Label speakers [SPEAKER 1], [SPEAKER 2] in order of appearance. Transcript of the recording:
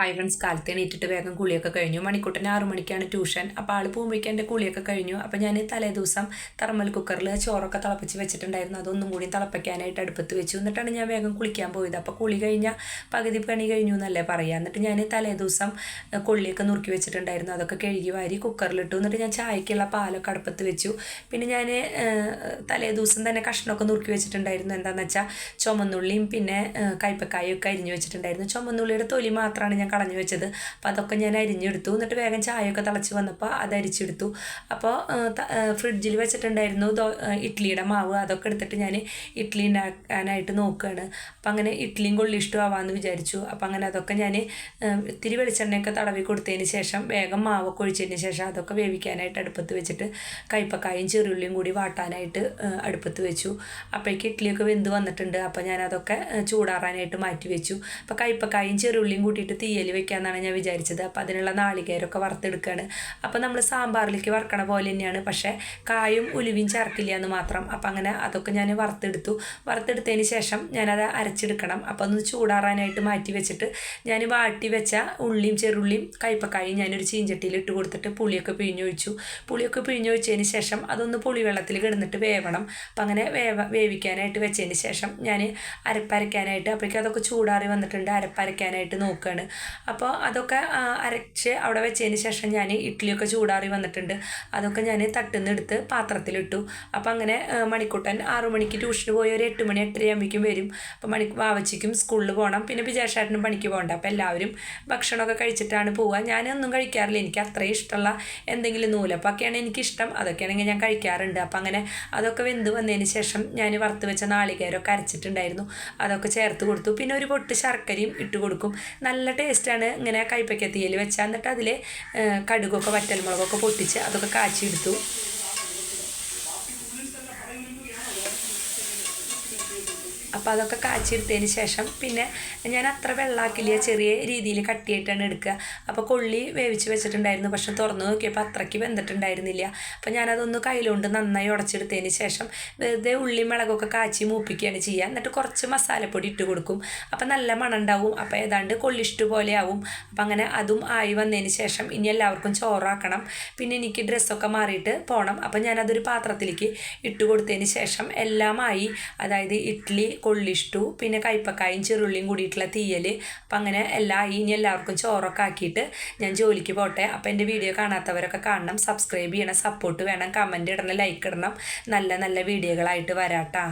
[SPEAKER 1] Hi friends കാലത്ത് എണീറ്റിട്ട് വേഗം കുളിയൊക്കെ കഴിഞ്ഞു. മണിക്കൂട്ടന് ആറു മണിക്കാണ് ട്യൂഷൻ. അപ്പോൾ ആൾ പോകുമ്പോഴേക്കും എന്റെ കുളിയൊക്കെ കഴിഞ്ഞു. അപ്പോൾ ഞാൻ തലേ ദിവസം തെർമൽ കുക്കറിൽ ചോറൊക്കെ തിളപ്പിച്ച് വെച്ചിട്ടുണ്ടായിരുന്നു. അതൊന്നും കൂടി തിളപ്പിക്കാനായിട്ട് അടുപ്പത്ത് വെച്ചു. എന്നിട്ടാണ് ഞാൻ വേഗം കുളിക്കാൻ പോയത്. അപ്പോൾ കുളി കഴിഞ്ഞാൽ പകുതി പണി കഴിഞ്ഞു എന്നല്ലേ പറയുക എന്നിട്ട് ഞാൻ തലേ ദിവസം കൊള്ളിയൊക്കെ നുറുക്കി വെച്ചിട്ടുണ്ടായിരുന്നു. അതൊക്കെ കഴുകി വാരി കുക്കറിലിട്ടു എന്നിട്ട് ഞാൻ ചായക്കുള്ള പാലൊക്കെ അടുപ്പത്ത് വെച്ചു. പിന്നെ ഞാൻ തലേ ദിവസം തന്നെ കഷ്ണമൊക്കെ നുറുക്കി വെച്ചിട്ടുണ്ടായിരുന്നു. എന്താണെന്ന് വെച്ചാൽ ചുമന്നുള്ളിയും പിന്നെ കയ്പക്കായും ഒക്കെ അരിഞ്ഞു വെച്ചിട്ടുണ്ടായിരുന്നു. ചുമന്നുള്ളിയുടെ തൊലി മാത്രമാണ് ഞാൻ കളഞ്ഞു വെച്ചത്. അപ്പോൾ അതൊക്കെ ഞാൻ അരിഞ്ഞെടുത്തു. എന്നിട്ട് വേഗം ചായയൊക്കെ തിളച്ച് വന്നപ്പോൾ അത് അരിച്ചെടുത്തു. അപ്പോൾ ഫ്രിഡ്ജിൽ വെച്ചിട്ടുണ്ടായിരുന്നു ദോ ഇഡ്ഡലിയുടെ മാവ്. അതൊക്കെ എടുത്തിട്ട് ഞാൻ ഇഡ്ഡലി ഉണ്ടാക്കാനായിട്ട് നോക്കുകയാണ് അപ്പം അങ്ങനെ ഇഡ്ഡലിയും കൊള്ളി ഇഷ്ടമാവാമെന്ന് വിചാരിച്ചു. അപ്പം അങ്ങനെ അതൊക്കെ ഞാൻ ഇത്തിരി വെളിച്ചെണ്ണയൊക്കെ തടവി കൊടുത്തതിന് ശേഷം വേഗം മാവൊക്കെ ഒഴിച്ചതിന് ശേഷം അതൊക്കെ വേവിക്കാനായിട്ട് അടുപ്പത്ത് വെച്ചിട്ട് കയ്പക്കായും ചെറുള്ളിയും കൂടി വാട്ടാനായിട്ട് അടുപ്പത്ത് വെച്ചു. അപ്പോഴേക്ക് ഇഡ്ഡലിയൊക്കെ വെന്ത് വന്നിട്ടുണ്ട്. അപ്പോൾ ഞാൻ അതൊക്കെ ചൂടാറാനായിട്ട് മാറ്റി വെച്ചു. അപ്പോൾ കയ്പക്കായും ചെറുള്ളിയും കൂട്ടിയിട്ട് തീയൽ വെക്കാമെന്നാണ് ഞാൻ വിചാരിച്ചത്. അപ്പോൾ അതിനുള്ള നാളികേരമൊക്കെ വറുത്തെടുക്കുകയാണ് അപ്പോൾ നമ്മൾ സാമ്പാറിലേക്ക് വറക്കണ പോലെ തന്നെയാണ്. പക്ഷേ കായും ഉലുവയും ചേർക്കില്ല എന്ന് മാത്രം. അപ്പോൾ അങ്ങനെ അതൊക്കെ ഞാൻ വറുത്തെടുത്തു. വറുത്തെടുത്തതിന് ശേഷം ഞാനത് അരച്ചെടുക്കണം. അപ്പോൾ ഒന്ന് ചൂടാറാനായിട്ട് മാറ്റി വെച്ചിട്ട് ഞാൻ വാട്ടി വെച്ച ഉള്ളിയും ചെറുള്ളിയും കയ്പക്കായും ഞാനൊരു ചീഞ്ചട്ടിയിൽ ഇട്ട് കൊടുത്തിട്ട് പുളിയൊക്കെ പിഴിഞ്ഞൊഴിച്ചു. പുളിയൊക്കെ പിഴിഞ്ഞൊഴിച്ചതിന് ശേഷം അതൊന്ന് പുളിവെള്ളത്തിൽ കിടന്നിട്ട് വേവണം. അപ്പം അങ്ങനെ വേവ വേവിക്കാനായിട്ട് വെച്ചതിന് ശേഷം ഞാൻ അരപ്പരയ്ക്കാനായിട്ട് അപ്പോഴേക്കും അതൊക്കെ ചൂടാറി വന്നിട്ടുണ്ട്. അരപ്പരയ്ക്കാനായിട്ട് നോക്കുകയാണ് അപ്പോൾ അതൊക്കെ അരച്ച് അവിടെ വെച്ചതിന് ശേഷം ഞാൻ ഇഡ്ഡലിയൊക്കെ ചൂടാറി വന്നിട്ടുണ്ട്. അതൊക്കെ ഞാൻ തട്ടുന്ന എടുത്ത് പാത്രത്തിലിട്ടു. അപ്പോൾ അങ്ങനെ മണിക്കൂട്ടൻ ആറു മണിക്ക് ട്യൂഷന് പോയി ഒരു എട്ട് മണി എട്ടര ആകുമ്പോഴേക്കും വരും. അപ്പോൾ മണി വാവച്ചിക്കും സ്കൂളിൽ പോകണം പിന്നെ വിജയശാട്ടിനും പണിക്ക് പോകണ്ട. അപ്പോൾ എല്ലാവരും ഭക്ഷണമൊക്കെ കഴിച്ചിട്ടാണ് പോവുക. ഞാനൊന്നും കഴിക്കാറില്ല. എനിക്ക് അത്രയും ഇഷ്ടമുള്ള എന്തെങ്കിലും നൂലപ്പൊക്കെയാണ് എനിക്കിഷ്ടം. അതൊക്കെയാണെങ്കിൽ ഞാൻ കഴിക്കാറുണ്ട്. അപ്പോൾ അങ്ങനെ അതൊക്കെ വെന്ത് വന്നതിന് ശേഷം ഞാൻ വറുത്ത് വെച്ച നാളികേരമൊക്കെ അരച്ചിട്ടുണ്ടായിരുന്നു. അതൊക്കെ ചേർത്ത് കൊടുത്തു. പിന്നെ ഒരു പൊട്ട് ശർക്കരയും ഇട്ട് കൊടുക്കും. നല്ല ടേസ്റ്റാണ് ഇങ്ങനെ കൈപ്പയ്ക്ക തീയൽ വെച്ചാൽ എന്നിട്ട് അതിൽ കടുകൊക്കെ വറ്റൽമുളകൊക്കെ പൊട്ടിച്ച് അതൊക്കെ കാച്ചിയെടുത്തു. അപ്പോൾ അതൊക്കെ കാച്ചിയെടുത്തതിന് ശേഷം പിന്നെ ഞാൻ അത്ര വെള്ളാക്കില്ല ചെറിയ രീതിയിൽ കട്ടിയായിട്ടാണ് എടുക്കുക. അപ്പോൾ കൊള്ളി വേവിച്ച് വെച്ചിട്ടുണ്ടായിരുന്നു പക്ഷെ തുറന്നു നോക്കിയപ്പോൾ അത്രയ്ക്ക് വെന്തിട്ടുണ്ടായിരുന്നില്ല. അപ്പോൾ ഞാനതൊന്ന് കയ്യിലുകൊണ്ട് നന്നായി ഉടച്ചെടുത്തതിന് ശേഷം വെറുതെ ഉള്ളി മുളകൊക്കെ കാച്ചി മൂപ്പിക്കുകയാണ് ചെയ്യുക. എന്നിട്ട് കുറച്ച് മസാലപ്പൊടി ഇട്ട് കൊടുക്കും. അപ്പോൾ നല്ല മണം ഉണ്ടാവും. അപ്പോൾ ഏതാണ്ട് കൊള്ളി പോലെ ആവും. അപ്പോൾ അങ്ങനെ അതും ആയി വന്നതിന് ശേഷം ഇനി എല്ലാവർക്കും ചോറാക്കണം. പിന്നെ എനിക്ക് ഡ്രസ്സൊക്കെ മാറിയിട്ട് പോകണം അപ്പോൾ ഞാനതൊരു പാത്രത്തിലേക്ക് ഇട്ട് കൊടുത്തതിന് ശേഷം എല്ലാമായി അതായത് ഇഡ്ഡലി കൊള്ളിഷ്ടു പിന്നെ കയ്പക്കായും ചെറുള്ളിയും കൂടിയിട്ടുള്ള തീയൽ അപ്പം അങ്ങനെ എല്ലാ ഇനി എല്ലാവർക്കും ചോറൊക്കെ ആക്കിയിട്ട് ഞാൻ ജോലിക്ക് പോട്ടെ. അപ്പോൾ എന്റെ വീഡിയോ കാണാത്തവരൊക്കെ കാണണം സബ്സ്ക്രൈബ് ചെയ്യണം സപ്പോർട്ട് വേണം കമന്റ് ഇടണം ലൈക്ക് ഇടണം. നല്ല നല്ല വീഡിയോകളായിട്ട് വരാട്ടാ.